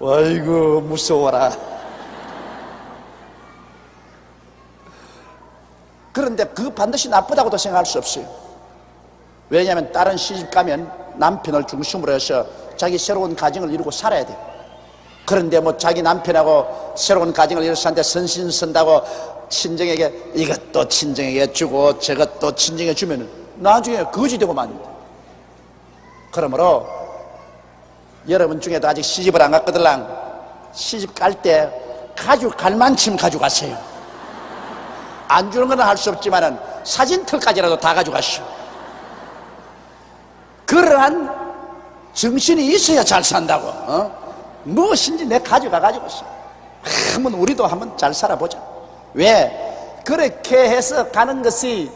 아이고 무서워라. 그런데 그 반드시 나쁘다고도 생각할 수 없어요. 왜냐하면 다른 시집 가면 남편을 중심으로 해서 자기 새로운 가정을 이루고 살아야 돼. 그런데 뭐 자기 남편하고 새로운 가정을 이루는데 선신 선다고 친정에게 이것도 친정에게 주고 저것도 친정에 주면 나중에 거지 되고 맙니다. 그러므로 여러분 중에도 아직 시집을 안 갔거들랑 시집 갈 때 가지고 갈 만큼 가져가세요. 안 주는 건 할 수 없지만 은 사진틀까지라도 다 가져가시오. 그러한 정신이 있어야 잘 산다고. 어? 무엇인지 내 가져가 가지고 있어. 한번 우리도 한번 잘 살아보자. 왜? 그렇게 해서 가는 것이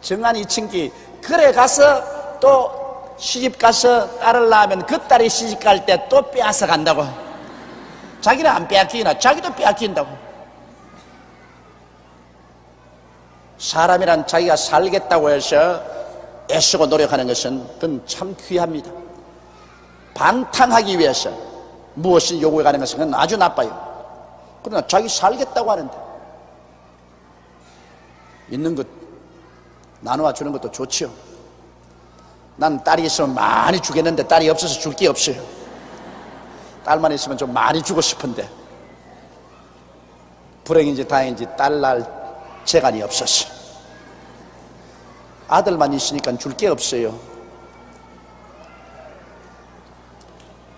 정한 이친기. 그래 가서 또 시집 가서 딸을 낳으면 그 딸이 시집 갈 때 또 빼앗아 간다고. 자기는 안 빼앗기나 자기도 빼앗긴다고. 사람이란 자기가 살겠다고 해서 애쓰고 노력하는 것은 그건 참 귀합니다. 방탕하기 위해서 무엇을 요구해 가는 것은 아주 나빠요. 그러나 자기 살겠다고 하는데 있는 것 나누어 주는 것도 좋지요. 난 딸이 있으면 많이 주겠는데 딸이 없어서 줄 게 없어요. 딸만 있으면 좀 많이 주고 싶은데 불행인지 다행인지 딸 날 재간이 없었어. 아들만 있으니까 줄 게 없어요.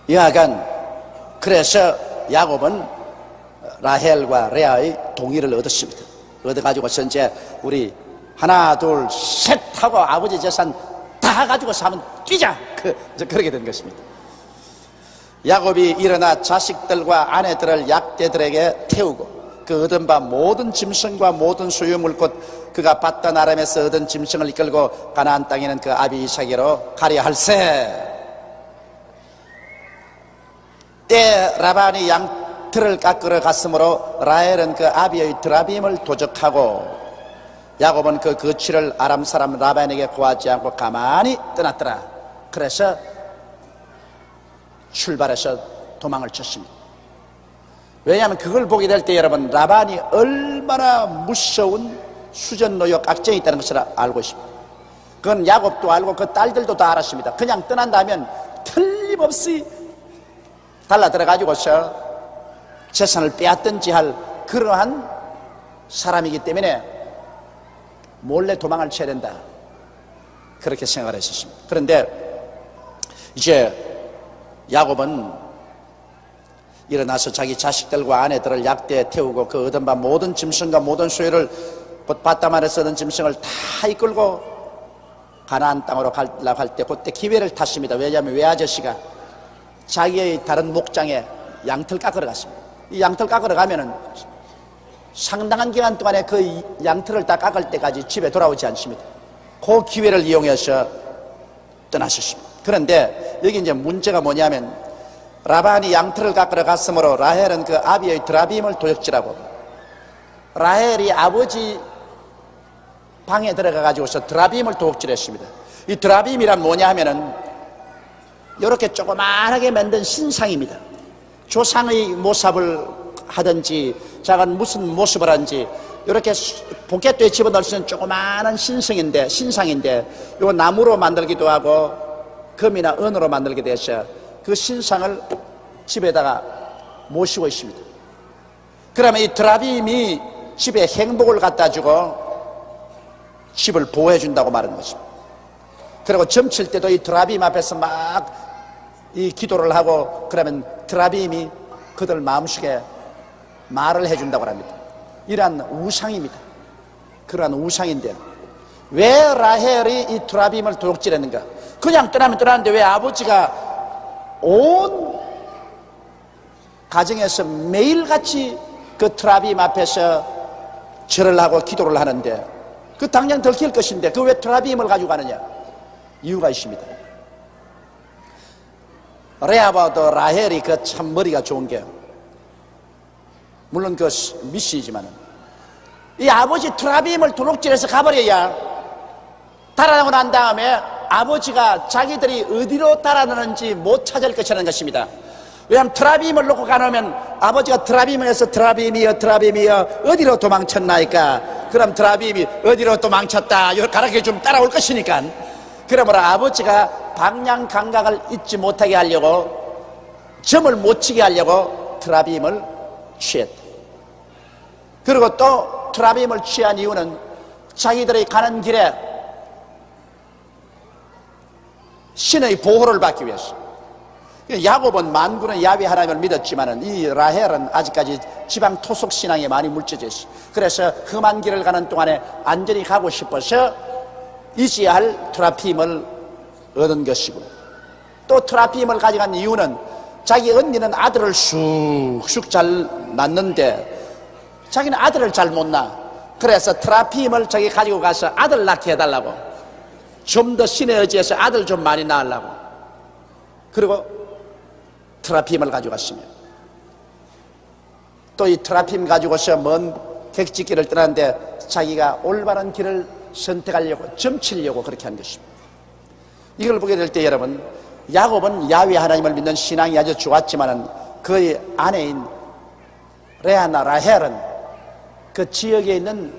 여하간 그래서 야곱은 라헬과 레아의 동의를 얻었습니다. 얻어가지고서 이제 우리 하나 둘 셋 하고 아버지 재산 다 가지고 사면 뛰자 그, 이제 그렇게 된 것입니다. 야곱이 일어나 자식들과 아내들을 약대들에게 태우고 그 얻은 바 모든 짐승과 모든 소유 물꽃 그가 받던 아람에서 얻은 짐승을 이끌고 가나안 땅에는 그 아비 이삭에로 가려 할세 때 라반이 양털을 깎으러 갔으므로 라헬은 그 아비의 드라빔을 도적하고 야곱은 그 거취를 아람 사람 라반에게 구하지 않고 가만히 떠났더라. 그래서 출발해서 도망을 쳤습니다. 왜냐하면 그걸 보게 될 때 여러분 라반이 얼마나 무서운 수전노역 악정이 있다는 것을 알고 있습니다. 그건 야곱도 알고 그 딸들도 다 알았습니다. 그냥 떠난다면 틀림없이 달라 들어가지고서 재산을 빼앗든지 할 그러한 사람이기 때문에 몰래 도망을 쳐야 된다 그렇게 생각을 했었습니다 그런데 이제 야곱은 일어나서 자기 자식들과 아내들을 약대에 태우고 그 얻은 바 모든 짐승과 모든 소유를 곧 바다만에 쓰던 짐승을 다 이끌고 가나안 땅으로 가려고 할 때 그때 기회를 탔습니다. 왜냐하면 외아저씨가 자기의 다른 목장에 양털 깎으러 갔습니다. 이 양털 깎으러 가면은 상당한 기간 동안에 그 양털을 다 깎을 때까지 집에 돌아오지 않습니다. 그 기회를 이용해서 떠나셨습니다. 그런데 여기 이제 문제가 뭐냐면 라반이 양털을 깎으러 갔으므로 라헬은 그 아비의 드라빔을 도적질하고 라헬이 아버지 방에 들어가 가지고서 드라빔을 도둑질했습니다. 이 드라빔이란 뭐냐 하면은 이렇게 조그만하게 만든 신상입니다. 조상의 모습을 하든지 작은 무슨 모습을 하든지 이렇게 포켓도에 집어넣을 수 있는 조그마한 신성인데 신상인데 이거 나무로 만들기도 하고 금이나 은으로 만들게 돼서 그 신상을 집에다가 모시고 있습니다. 그러면 이 드라빔이 집에 행복을 갖다 주고 집을 보호해 준다고 말하는 것입니다. 그리고 점칠 때도 이 드라빔 앞에서 막 이 기도를 하고 그러면 드라빔이 그들 마음속에 말을 해준다고 합니다. 이러한 우상입니다. 그러한 우상인데 왜 라헬이 이 드라빔을 도둑질했는가? 그냥 떠나면 떠나는데 왜 아버지가 온 가정에서 매일같이 그 트라빔 앞에서 절을 하고 기도를 하는데 그 당장 들킬 것인데 그 왜 트라빔을 가지고 가느냐 이유가 있습니다 레아바도 라헬이 그 참 머리가 좋은 게 물론 그 미시지만은. 이 아버지 트라빔을 도둑질해서 가버려야 달아나고 난 다음에 아버지가 자기들이 어디로 달아나는지 못 찾을 것이라는 것입니다. 왜냐하면 트라빔을 놓고 가놓으면 아버지가 트라빔에서 트라빔이여 트라빔이여 어디로 도망쳤나이까? 그럼 트라빔이 어디로 도망쳤다 요 가르쳐 좀 따라올 것이니까. 그러므로 아버지가 방향 감각을 잊지 못하게 하려고 점을 못 치게 하려고 트라빔을 취했다 그리고 또 트라빔을 취한 이유는 자기들이 가는 길에 신의 보호를 받기 위해서. 야곱은 만군의 야외 하나님을 믿었지만 이 라헬은 아직까지 지방 토속 신앙에 많이 물져져 있어. 그래서 험한 길을 가는 동안에 안전히 가고 싶어서 이지야 할 트라핌을 얻은 것이고 또 트라핌을 가져간 이유는 자기 언니는 아들을 쑥쑥 잘 낳는데 자기는 아들을 잘 못 낳아. 그래서 트라핌을 자기 가지고 가서 아들 낳게 해달라고. 좀 더 신의 의지에서 아들 좀 많이 낳으려고. 그리고 트라핌을 가져갔으며 또이 트라핌 가지고서 먼 객지길을 떠났는데 자기가 올바른 길을 선택하려고 점치려고 그렇게 한 것입니다. 이걸 보게 될 때 여러분 야곱은 야외 하나님을 믿는 신앙이 아주 좋았지만 그의 아내인 레아나 라헬은 그 지역에 있는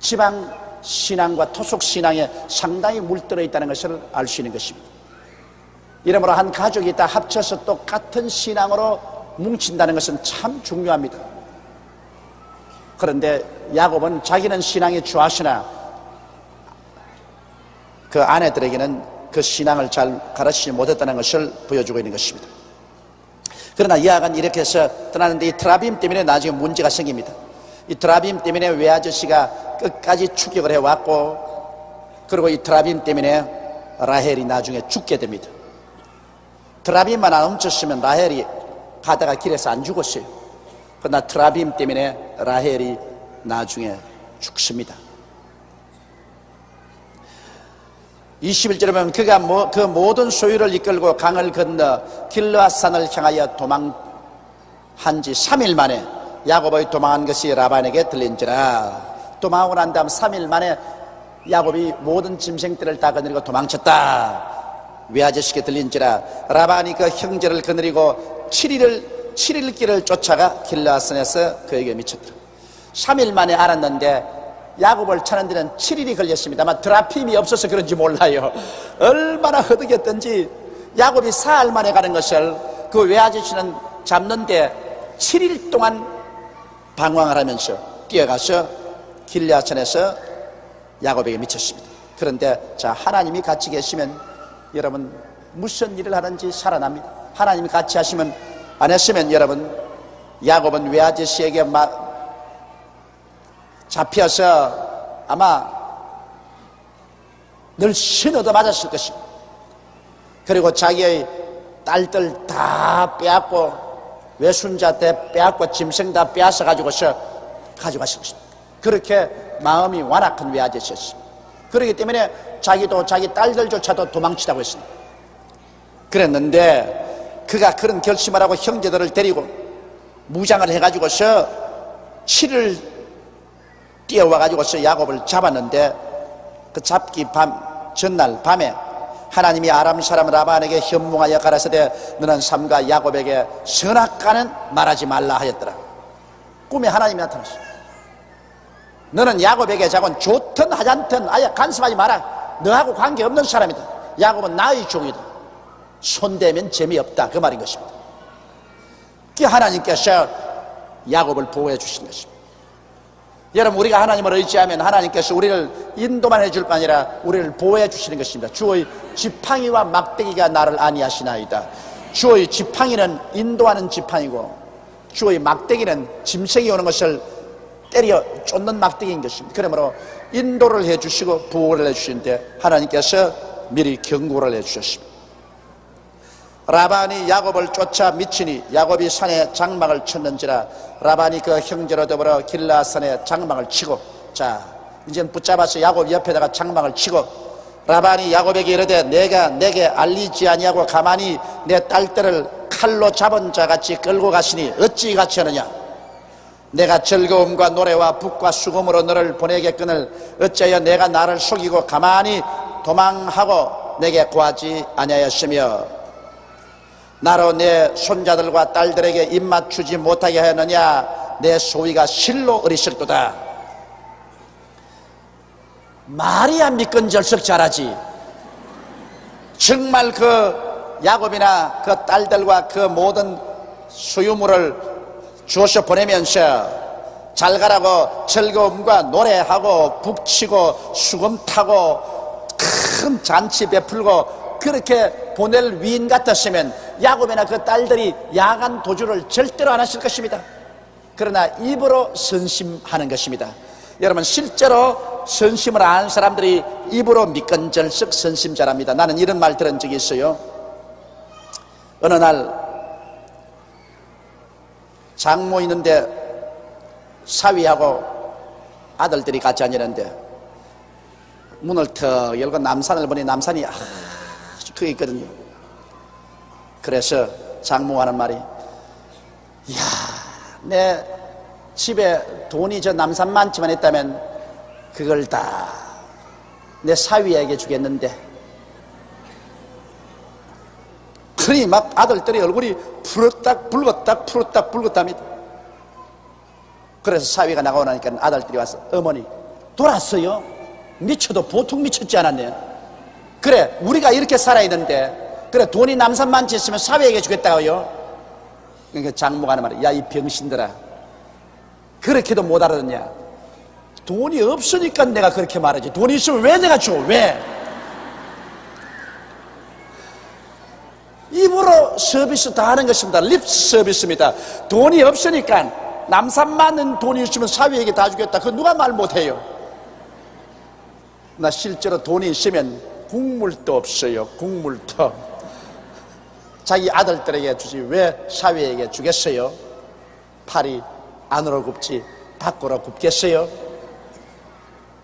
지방 신앙과 토속 신앙에 상당히 물들어 있다는 것을 알 수 있는 것입니다. 이러므로 한 가족이 다 합쳐서 똑같은 신앙으로 뭉친다는 것은 참 중요합니다. 그런데 야곱은 자기는 신앙이 좋았으나 그 아내들에게는 그 신앙을 잘 가르치지 못했다는 것을 보여주고 있는 것입니다. 그러나 야간 이렇게 해서 떠나는데 이 트라빔 때문에 나중에 문제가 생깁니다. 이 트라빔 때문에 외아저씨가 끝까지 추격을 해왔고 그리고 이 트라빔 때문에 라헬이 나중에 죽게 됩니다. 트라빔만 안 훔쳤으면 라헬이 가다가 길에서 안 죽었어요. 그러나 트라빔 때문에 라헬이 나중에 죽습니다. 21절에 보면 그가 뭐, 그 모든 소유를 이끌고 강을 건너 길르앗산을 향하여 도망한 지 3일 만에 야곱의 도망한 것이 라반에게 들린지라 도망하고 난 다음 3일 만에 야곱이 모든 짐승들을 다 거느리고 도망쳤다 외아저씨께 들린지라 라반이 그 형제를 거느리고 7일을 7일 길을 쫓아가 길르앗산에서 그에게 미쳤다 3일 만에 알았는데 야곱을 찾는 데는 7일이 걸렸습니다. 아마 드라핌이 없어서 그런지 몰라요. 얼마나 허덕였던지 야곱이 사흘 만에 가는 것을 그 외아저씨는 잡는데 7일 동안 방황을 하면서 뛰어가서 길리아천에서 야곱에게 미쳤습니다. 그런데 자 하나님이 같이 계시면 여러분 무슨 일을 하는지 살아납니다. 하나님이 같이 하시면 안 했으면 여러분 야곱은 외아저씨에게 막 잡혀서 아마 늘 신어도 맞았을 것입니다. 그리고 자기의 딸들 다 빼앗고 외순자 때 빼앗고 짐승 다 빼앗아 가지고서 가져갔을 것입니다. 그렇게 마음이 완악한 외아저씨였습니다. 그렇기 때문에 자기도 자기 딸들조차도 도망치다고 했습니다. 그랬는데 그가 그런 결심을 하고 형제들을 데리고 무장을 해가지고서 7일 뛰어와가지고서 야곱을 잡았는데 그 잡기 밤 전날 밤에 하나님이 아람 사람 라반에게 현몽하여 가라사대 너는 삼가 야곱에게 선악과는 말하지 말라 하였더라. 꿈에 하나님이 나타났어. 너는 야곱에게 자곤 좋든 하잔든 아예 간섭하지 마라. 너하고 관계없는 사람이다. 야곱은 나의 종이다. 손대면 재미없다. 그 말인 것입니다. 그 하나님께서 야곱을 보호해 주신 것입니다 여러분 우리가 하나님을 의지하면 하나님께서 우리를 인도만 해줄 뿐 아니라 우리를 보호해 주시는 것입니다. 주의 지팡이와 막대기가 나를 아니하시나이다. 주의 지팡이는 인도하는 지팡이고 주의 막대기는 짐승이 오는 것을 때려 쫓는 막대기인 것입니다. 그러므로 인도를 해주시고 보호를 해주시는데 하나님께서 미리 경고를 해주셨습니다 라반이 야곱을 쫓아 미치니 야곱이 산에 장막을 쳤는지라 라반이 그 형제로 더불어 길라산에 장막을 치고 자 이제는 붙잡아서 야곱 옆에다가 장막을 치고 라반이 야곱에게 이르되 내가 내게 알리지 아니하고 가만히 내 딸들을 칼로 잡은 자같이 끌고 가시니 어찌 같이 하느냐? 내가 즐거움과 노래와 북과 수금으로 너를 보내겠거늘 어찌하여 내가 나를 속이고 가만히 도망하고 내게 구하지 아니하였으며 나로 내 손자들과 딸들에게 입맞추지 못하게 하느냐? 내 소위가 실로 어리석도다. 말이야 미끈절석 잘하지. 정말 그 야곱이나 그 딸들과 그 모든 소유물을 주어서 보내면서 잘 가라고 즐거움과 노래하고 북치고 수금 타고 큰 잔치 베풀고 그렇게 보낼 위인 같았으면 야곱이나 그 딸들이 야간 도주를 절대로 안 하실 것입니다. 그러나 입으로 선심하는 것입니다. 여러분 실제로 선심을 아는 사람들이 입으로 미끈절석 선심자랍니다. 나는 이런 말 들은 적이 있어요. 어느 날 장모 있는데 사위하고 아들들이 같이 앉았는데 문을 턱 열고 남산을 보니 남산이 아주 크게 있거든요. 그래서 장모가 하는 말이 이야 내 집에 돈이 저 남산만치만 있다면 그걸 다 내 사위에게 주겠는데. 그러니 막 아들들이 얼굴이 푸르딱 붉었다 푸르딱 붉었답니다 그래서 사위가 나가고 나니까 아들들이 와서 어머니 돌았어요? 미쳐도 보통 미쳤지 않았네요 그래 우리가 이렇게 살아야 되는데 그래 돈이 남산만치 있으면 사위에게 주겠다고요? 그러니까 장모가 하는 말이 야 이 병신들아. 그렇게도 못 알아듣냐? 돈이 없으니까 내가 그렇게 말하지. 돈이 있으면 왜 내가 줘? 왜? 입으로 서비스 다 하는 것입니다. 립 서비스입니다. 돈이 없으니까 남산만은 돈이 있으면 사위에게 다 주겠다. 그 누가 말 못해요? 나 실제로 돈이 있으면 국물도 없어요. 국물도 자기 아들들에게 주지 왜 사위에게 주겠어요? 팔이 안으로 굽지 밖으로 굽겠어요?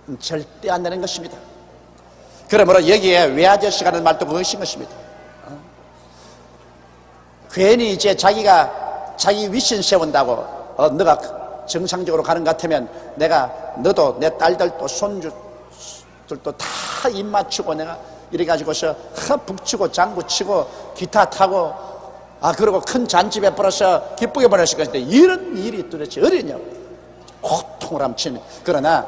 음, 절대 안 되는 것입니다. 그러므로 여기에 외아저씨 가는 말도 그것인 것입니다. 어? 괜히 이제 자기가 자기 위신 세운다고 어, 너가 정상적으로 가는 것 같으면 내가 너도 내 딸들도 손주들도 다 입 맞추고 내가 이래 가지고서 하 북치고 장구치고 기타 타고 아 그리고 큰 잔치 베풀어서 기쁘게 보냈을 것인데 이런 일이 도대체 어디냐고 고통을 함치는 그러나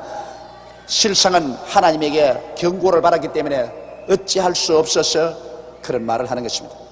실상은 하나님에게 경고를 받았기 때문에 어찌할 수 없어서 그런 말을 하는 것입니다